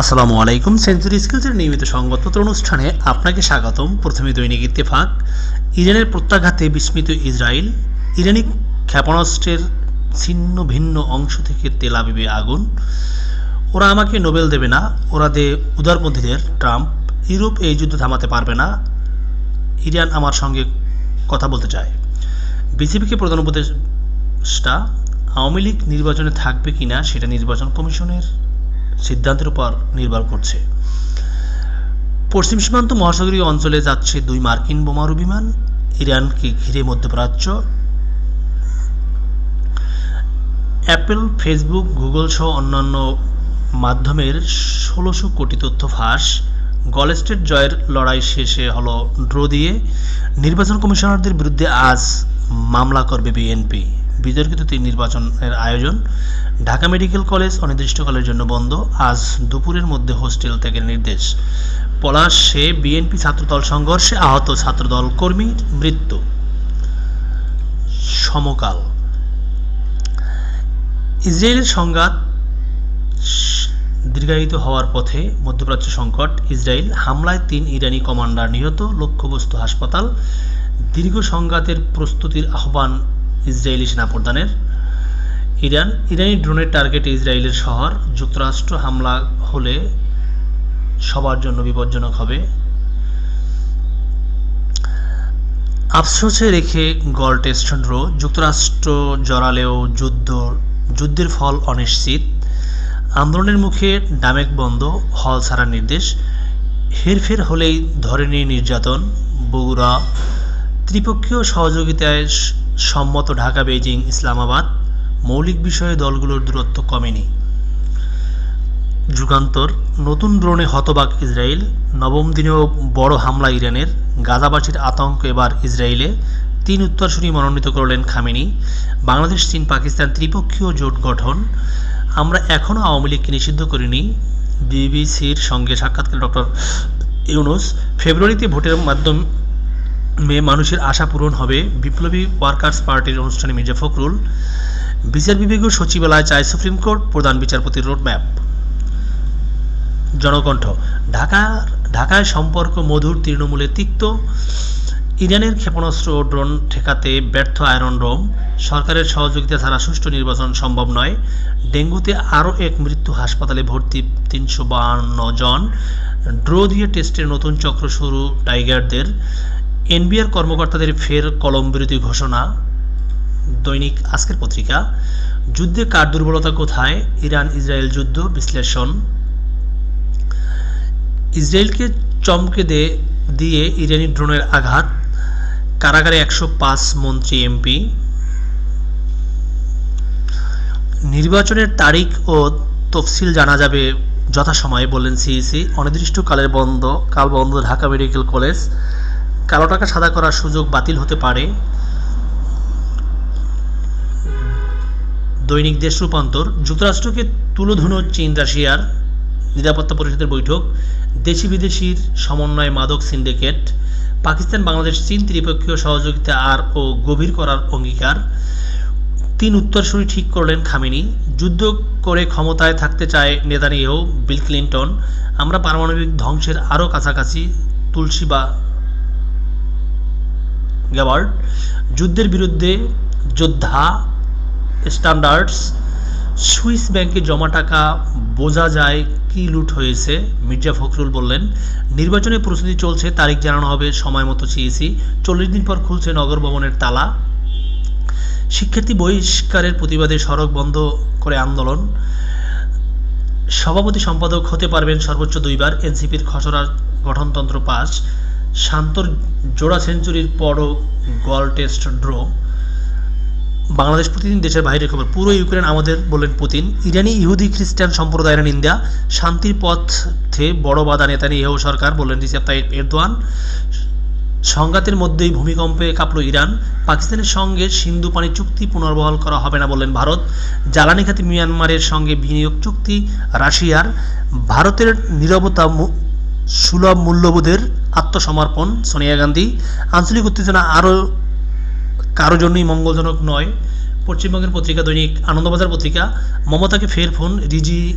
আসসালামু আলাইকুম সেঞ্চুরি স্কিলসের নিয়মিত সংবাদপত্র অনুষ্ঠানে আপনাকে স্বাগতম। প্রথমে দৈনিক ইত্তেফাক। ইরানের প্রত্যাঘাতে বিস্মিত ইসরায়েল। ইরানি ক্ষেপণাস্ত্রের ছিন্ন ভিন্ন অংশ থেকে তেল আবিবে আগুন। ওরা আমাকে নোবেল দেবে না। ওরা দে উদারপন্থীদের ট্রাম্প। ইউরোপ এই যুদ্ধ থামাতে পারবে না। ইরান আমার সঙ্গে কথা বলতে চায়। বিসিবিকে প্রধান উপদেষ্টা, আওয়ামী লীগ নির্বাচনে থাকবে কিনা সেটা নির্বাচন কমিশনের সিদ্ধান্তের উপর নির্ভর করছে। পশ্চিম সীমান্ত মহাসাগরীয় অঞ্চলে যাচ্ছে দুই মার্কিন বোমারু বিমান, ইরানকে ঘিরে মধ্যপ্রাচ্য। অ্যাপেল, ফেসবুক, গুগল সহ অন্যান্য মাধ্যমের ষোলোশো কোটি তথ্য ফাঁস। গলস্টেট জয়ের লড়াই শেষে হলো ড্র দিয়ে। নির্বাচন কমিশনারদের বিরুদ্ধে আজ মামলা করবে বিএনপি। বিতর্কিত তিন নির্বাচনের আয়োজন। ঢাকা মেডিকেল কলেজ অনির্দিষ্টকালের জন্য বন্ধ। আজ দুপুরের মধ্যে হোস্টেল থেকে নির্দেশ। পলাশে বিএনপি ছাত্রদল সংঘর্ষে আহত ছাত্রদল কর্মীর মৃত্যু। সমকাল। ইসরায়েলের সংঘাত দীর্ঘায়িত হওয়ার পথে মধ্যপ্রাচ্য সংকট। ইসরায়েল হামলায় তিন ইরানি কমান্ডার নিহত। লক্ষ্যবস্তু হাসপাতাল। দীর্ঘ সংঘাতের প্রস্তুতির আহ্বান ইসরায়েলি সেনাপ্রধানের। ইরান, ইরানি ড্রোনের টার্গেট ইসরায়েলের শহর। যুক্তরাষ্ট্র হামলা হলে সবার জন্য বিপজ্জনক হবে। আফসোসে রেখে গল টেস্ট ড্র যুক্তরাষ্ট্র জড়ালেও যুদ্ধ, যুদ্ধের ফল অনিশ্চিত। আন্দোলনের মুখে ডামেক বন্ধ, হল ছাড়ার নির্দেশ। হেরফের হলেই ধরেনি নির্যাতন, বগুড়া ত্রিপক্ষীয় সহযোগিতায় সম্মত ঢাকা, বেইজিং, ইসলামাবাদ। মৌলিক বিষয়ে দলগুলোর দূরত্ব কমেনি। যুগান্তর, নতুন ড্রোনে হতবাক ইসরায়েল। নবম দিনেও বড় হামলা ইরানের। গাজাবাসীর আতঙ্ক এবার ইসরায়েলে। তিন উত্তরসূরি মনোনীত করলেন খামেনি। বাংলাদেশ, চীন, পাকিস্তান ত্রিপক্ষীয় জোট গঠন। আমরা এখনও আওয়ামী লীগকে নিষিদ্ধ করিনি। বিবিসির সঙ্গে সাক্ষাৎকার ডক্টর ইউনুস। ফেব্রুয়ারিতে ভোটের মাধ্যমে মানুষের আশা পূরণ হবে। বিপ্লবী ওয়ার্কার্স পার্টির অনুষ্ঠানে মির্জা ফখরুল, বিচার বিভাগীয় সচিবালয় চায় সুপ্রিম কোর্ট, প্রধান বিচারপতির রোডম্যাপ। জনকণ্ঠ ঢাকার ঢাকায় সম্পর্ক মধুর তৃণমূলে তিক্ত, ইরানের ক্ষেপণাস্ত্র ও ড্রোন ঠেকাতে ব্যর্থ আয়রন রোম। সরকারের সহযোগিতা ছাড়া সুষ্ঠু নির্বাচন সম্ভব নয়। ডেঙ্গুতে আরও এক মৃত্যু হাসপাতালে ভর্তি তিনশো বাহান্ন জন। ড্রো দিয়ে টেস্টের নতুন চক্র শুরু টাইগারদের। এনবিআর কর্মকর্তাদের ফের কলম বিরতি ঘোষণা। দৈনিক আজকের পত্রিকা, যুদ্ধে কার দুর্বলতা কোথায়? ইরান ইসরায়েল যুদ্ধ বিশ্লেষণ। ইসরায়েলকে চমকে দে, দিয়ে ইরানি ড্রোনের আঘাত। কারাগারে একশো পাঁচ মন্ত্রী এমপি। নির্বাচনের তারিখ ও তফসিল জানা যাবে যথাসময়ে, বললেন সিইসি। অনির্দিষ্টকালের বন্ধ, কাল বন্ধ ঢাকা মেডিকেল কলেজ। কালো টাকা সাদা করার সুযোগ বাতিল হতে পারে। দৈনিক দেশ রূপান্তর। যুক্তরাষ্ট্রকে তুলোধুনো চীন রাশিয়ার নিরাপত্তা পরিষদের বৈঠক। দেশি বিদেশির সমন্বয়ে মাদক সিন্ডিকেট। পাকিস্তান, বাংলাদেশ, চীন ত্রিপক্ষীয় সহযোগিতা আর ও গভীর করার অঙ্গীকার। তিন উত্তরসূরি ঠিক করলেন খামেনি। যুদ্ধ করে ক্ষমতায় থাকতে চায় নেতানিয়াহু, বিল ক্লিন্টন। আমরা পারমাণবিক ধ্বংসের আরও কাছাকাছি, তুলসী বা গ্যাবার্ড যুদ্ধের বিরুদ্ধে যোদ্ধা স্ট্যান্ডার্ডস সুইস ব্যাংকে জমা টাকা বোঝা যায় কি লুট হয়েছে, মির্জা ফখরুল বললেন। নির্বাচনে প্রস্তুতি চলছে, তারিখ জানানো হবে সময় মতো সিইসি চল্লিশ দিন পর খুলছে নগর ভবনের তালা। শিক্ষার্থী বহিষ্কারের প্রতিবাদে সড়ক বন্ধ করে আন্দোলন। সভাপতি সম্পাদক হতে পারবেন সর্বোচ্চ দুইবার এনসিপির খসড়া গঠনতন্ত্র পাস। শান্তর জোড়া সেঞ্চুরির পরও গল টেস্ট ড্র বাংলাদেশ প্রতিদিন দেশের বাইরে খবর। পুরো ইউক্রেন আমাদের বললেন পুতিন। ইরানি ইহুদি খ্রিস্টান সম্প্রদায়ের নিন্দা। শান্তির পথে বড় বাধা নেতা নেতানিয়াহু সরকার, বললেন রিসেপ তাইপ এরদোয়ান। সংঘাতের মধ্যেই ভূমিকম্পে কাঁপল ইরান। পাকিস্তানের সঙ্গে সিন্ধু পানি চুক্তি পুনর্বহাল করা হবে না বললেন ভারত। জ্বালানি খাতে মিয়ানমারের সঙ্গে বিনিয়োগ চুক্তি, রাশিয়ার। ভারতের নীরবতা সুলভ মূল্যবোধের আত্মসমর্পণ, সোনিয়া গান্ধী। আঞ্চলিক উত্তেজনা আরও কারও জন্যই মঙ্গলজনক নয়। পশ্চিমবঙ্গের পত্রিকা দৈনিক আনন্দবাজার পত্রিকা, মমতাকে ফের ফোন, রিজি